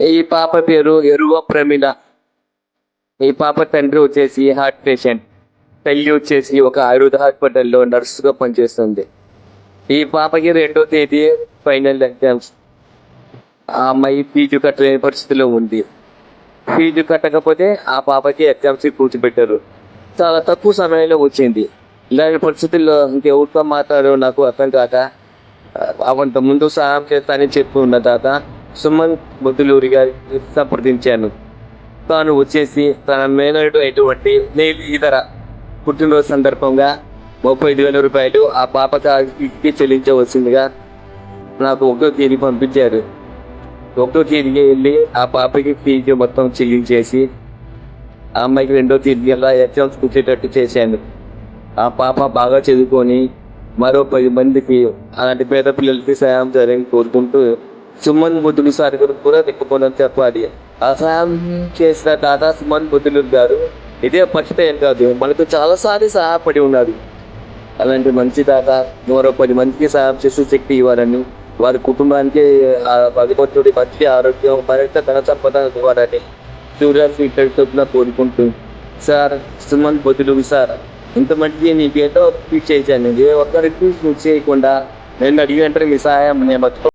ఈ పాప పేరు? ఎరువ ప్రమిళ. ఈ పాప తండ్రి వచ్చేసి హార్ట్ పేషెంట్ తల్లి వచ్చేసి ఒక ఆయుర్వేద హాస్పిటల్లో నర్సుగా పనిచేస్తుంది. ఈ పాపకి రెండో తేదీ ఫైనల్ ఎగ్జామ్స్ ఆ అమ్మాయి ఫీజు కట్టలేని పరిస్థితిలో ఉంది. ఫీజు కట్టకపోతే ఆ పాపకి ఎగ్జామ్స్ కూర్చోబెట్టారు. చాలా తక్కువ సమయంలో వచ్చింది. ఇలాంటి పరిస్థితుల్లో ఇంకెవరితో మాట్లాడో నాకు అర్థం కాక అవంత ముందు సహాయం చేస్తానని చెప్పి ఉన్న తాత సుమన్ బుద్ధులూరి గారిని సంప్రదించాను తాను వచ్చేసి తన మేనడు అయినటువంటి నేను ఇతర పుట్టినరోజు సందర్భంగా ముప్పై ఐదు వేల రూపాయలు ఆ పాప తాకి చెల్లించవలసిందిగా నాకు ఒకటో తేదీ పంపించారు. ఒకటో తేదీకి వెళ్ళి ఆ పాపకి ఫీజు మొత్తం చెల్లించేసి ఆ అమ్మాయికి రెండో తేదీ అలా ఎగ్జామ్స్ కూర్చేటట్టు చేశాను. ఆ పాప బాగా చదువుకొని మరో పది మందికి అలాంటి పేద పిల్లలకి సాయం చేయాలని కోరుకుంటూ సుమన్ బుద్ధులు సార్ గారు కూడా తిప్పుకోనని చెప్పాలి ఆ చేసిన తాత సుమన్ బుద్ధులు గారు ఇదే పరిస్థితి ఏం కాదు మనకు చాలాసార్లు సహాయపడి ఉన్నారు అలాంటి మంచి తాత మరో పది మందికి సహాయం చేసే శక్తి ఇవ్వాలని వారి కుటుంబానికి భగవంతుడి మంచి ఆరోగ్యం మరింత ధన సంపద ఇవ్వాలని సూర్యాసి తరపున కోరుకుంటూ సార్ సుమన్ బొద్దులు సార్ ఇంతమంది నీకేంటో ట్వీట్ చేశాను ఏ ఒక్కరికి చేయకుండా నేను అడిగినంటే మీ సహాయం నేను